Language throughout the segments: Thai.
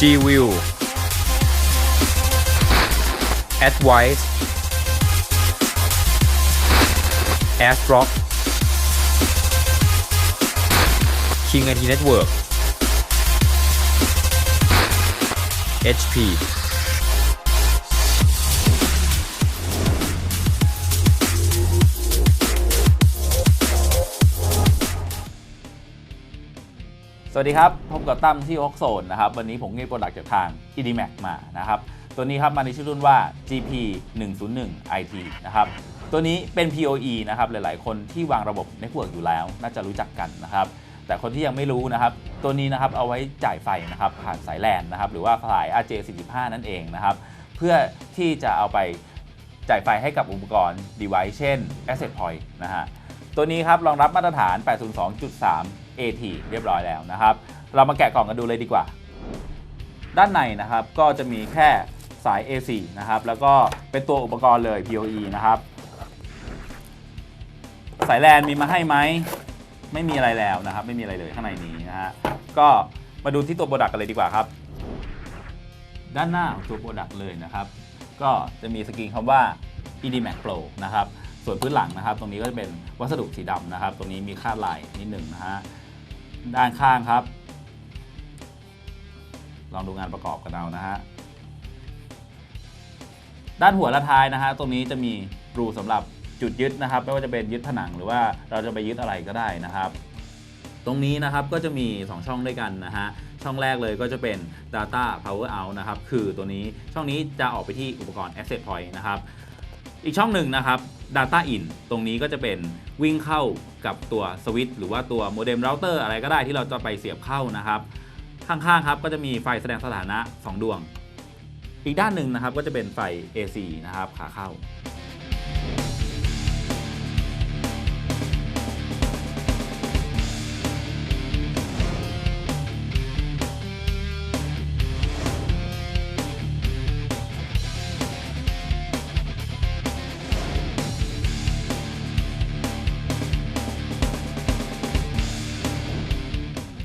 G-View Advice AirDrop King IT Network. HP สวัสดีครับ พบกับตั้มที่โอ z โซนนะครับ วันนี้ผมมีโปรดักต์จากทาง EDMAX มานะครับ ตัวนี้ครับมาในชื่อรุ่นว่า GP 101 IT นะครับ ตัวนี้เป็น PoE นะครับ หลายๆ คนที่วางระบบ Network อยู่แล้ว น่าจะรู้จักกันนะครับ แต่คนที่ยังไม่รู้นะครับ ตัวนี้นะครับเอาไว้จ่ายไฟนะครับผ่านสายแลนนะครับ หรือว่าสาย RJ45 นั่นเองนะครับ เพื่อที่จะเอาไปจ่ายไฟให้กับอุปกรณ์ device เช่น Asset Point นะฮะ ตัวนี้ครับรองรับมาตรฐาน 802.3 AT เรียบร้อยแล้วนะครับ เรามาแกะกล่องกันดูเลยดีกว่า ด้านในนะครับก็จะมีแค่สาย AC นะครับแล้วก็เป็นตัวอุปกรณ์เลย PoE นะครับ สายแลนมีมาให้ไหมไม่มีอะไรแล้วนะครับ ไม่มีอะไรเลยข้างในนี้นะฮะก็มาดูที่ตัวโปรดักต์กันเลยดีกว่าครับ ด้านหน้าของตัวโปรดักต์เลยนะครับ ก็จะมีสกรีนคำว่า EDMAX Pro นะครับ ส่วนพื้นหลังนะครับ ตรงนี้ก็จะเป็นวัสดุสีดำนะครับ ตรงนี้มีคาดลายนิดหนึ่งนะฮะด้านข้างครับ ลองดูงานประกอบกันเอานะฮะด้านหัวและท้ายนะฮะตรงนี้จะมีรูสำหรับจุดยึดนะครับ ไม่ว่าจะเป็นยึดผนังหรือว่าเราจะไปยึดอะไรก็ได้นะครับ ตรงนี้นะครับก็จะมี 2 ช่องด้วยกันนะฮะช่องแรกเลยก็จะเป็น data power out นะครับ คือตัวนี้ช่องนี้จะออกไปที่อุปกรณ์ asset point นะครับ อีกช่องหนึ่งนะครับ data in ตรงนี้ก็จะเป็นวิ่งเข้ากับตัวสวิตช์หรือว่าตัวโมเด็มเราเตอร์อะไรก็ได้ที่เราจะไปเสียบเข้านะครับ ข้างๆครับก็จะมีไฟแสดงสถานะ 2 ดวง อีกด้านหนึ่งนะครับก็จะเป็นไฟ AC นะครับขาเข้า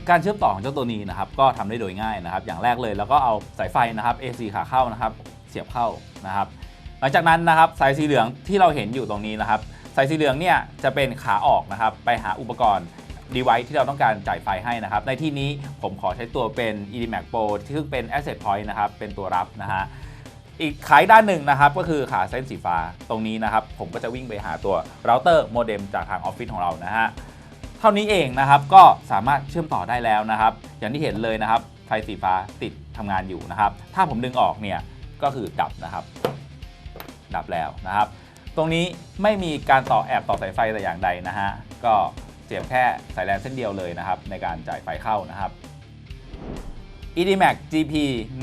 การเชื่อมต่อของเจ้าตัวนี้นะครับก็ทำได้โดยง่ายนะครับ อย่างแรกเลยแล้วก็เอาสายไฟนะครับ AC ขาเข้านะครับ เสียบเข้านะครับ หลังจากนั้นนะครับสายสีเหลืองที่เราเห็นอยู่ตรงนี้นะครับ สายสีเหลืองเนี่ยจะเป็นขาออกนะครับ ไปหาอุปกรณ์ device ที่เราต้องการจ่ายไฟให้นะครับ ในที่นี้ผมขอใช้ตัวเป็น EDMAX Pro ที่ซึ่งเป็น Asset Point นะครับ เป็นตัวรับนะฮะอีกขาอีกด้านหนึ่งนะครับ ก็คือขาเส้นสีฟ้าตรงนี้นะครับ ผมก็จะวิ่งไปหาตัวเราเตอร์โมเด็มจากทางออฟฟิศของเรานะฮะ ท่านี้เองนะครับ ก็สามารถเชื่อมต่อได้แล้วนะครับ อย่างที่เห็นเลยนะครับ ไฟสีฟ้าติดทำงานอยู่นะครับ ถ้าผมดึงออกเนี่ยก็คือดับนะครับ ดับแล้วนะครับ ตรงนี้ไม่มีการต่อแอบต่อสายไฟแต่อย่างใดนะฮะก็เสียบแค่สายแลนเส้นเดียวเลยนะครับ ในการจ่ายไฟเข้านะครับ EDMAX GP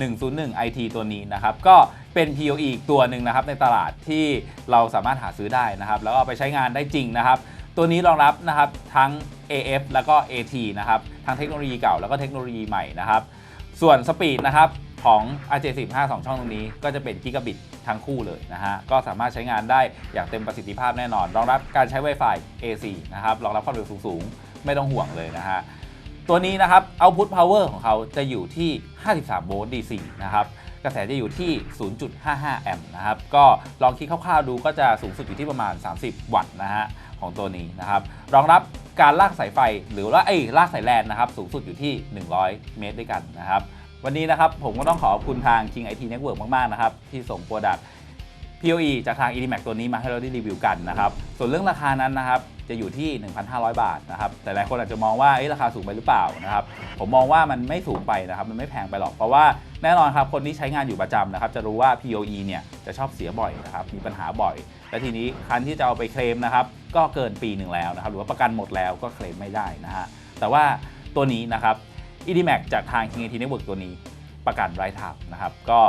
101 IT ตัวนี้นะครับ ก็เป็น PoE อีกตัวหนึ่งนะครับในตลาดที่เราสามารถหาซื้อได้นะครับ แล้วก็ไปใช้งานได้จริงนะครับ ตัวนี้รองรับนะครับทั้ง AF แล้วก็ AT นะครับทั้งเทคโนโลยีเก่าแล้วก็เทคโนโลยีใหม่นะครับส่วนสปีดนะครับของ RJ15 2 ช่องตรงนี้ก็จะเป็นกิกะบิตทั้งคู่เลยนะฮะ ก็สามารถใช้งานได้อย่างเต็มประสิทธิภาพแน่นอน รองรับการใช้ Wi-Fi AC นะครับ รองรับความเร็วสูงๆ ไม่ต้องห่วงเลยนะฮะ ตัวนี้นะครับ output power ของเขาจะอยู่ที่ 53 โวลต์ DC นะครับ กระแสจะอยู่ที่ 0.55 แอมป์นะครับ ก็ลองคิดคร่าวๆดูก็จะสูงสุดอยู่ที่ประมาณ 30 วัตต์นะฮะ ของตัวนี้นะครับรองรับการลากสายไฟหรือว่าไอ้ลากสายแลนนะครับสูงสุดอยู่ที่ 100 เมตรด้วยกันนะครับวันนี้นะครับผมก็ต้องขอขอบคุณทาง King IT Network มากๆนะครับที่ส่งโปรดักต์ PoE จากทาง EDMAX ตัวนี้มาให้เราได้รีวิวกันนะครับ ส่วนเรื่องราคานั้นนะครับ จะอยู่ที่ 1,500 บาทนะครับ แต่หลายคนอาจจะมองว่าเอ๊ะราคาสูงไปหรือเปล่านะครับ ผมมองว่ามันไม่สูงไปนะครับ มันไม่แพงไปหรอก เพราะว่าแน่นอนครับ คนที่ใช้งานอยู่ประจำนะครับ จะรู้ว่า PoE เนี่ยจะชอบเสียบ่อยนะครับ มีปัญหาบ่อย และทีนี้คันที่จะเอาไปเคลมนะครับ ก็เกินปีหนึ่งแล้วนะครับ หรือว่าประกันหมดแล้วก็เคลมไม่ได้นะฮะ แต่ว่าตัวนี้นะครับ EDMAX จากทาง King IT Network ตัวนี้ประกันไร้ทับนะครับ ก็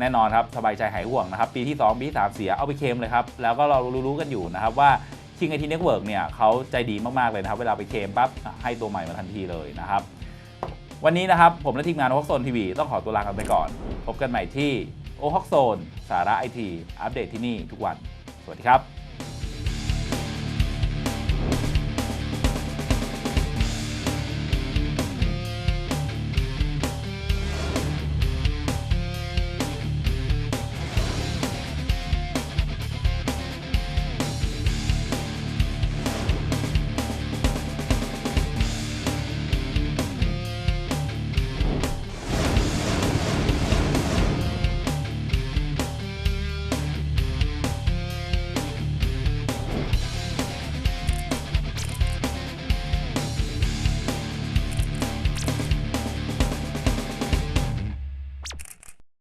แน่นอนครับสบายใจหายห่วงนะครับปีที่ 2 ปีที่ 3 เสียเอาไปเคมเลยครับ แล้วก็เรารู้ๆกันอยู่นะครับว่าทีมไอทีเน็ตเวิร์กเนี่ยเขาใจดีมากๆเลยนะครับ เวลาไปเคมปั๊บให้ตัวใหม่มาทันทีเลยนะครับวันนี้นะครับผมและทีมงานโอฮอกโซนทีวีต้องขอตัวลากันไปก่อน พบกันใหม่ที่โอฮอกโซนสาระไอทีอัปเดตที่นี่ทุกวัน สวัสดีครับ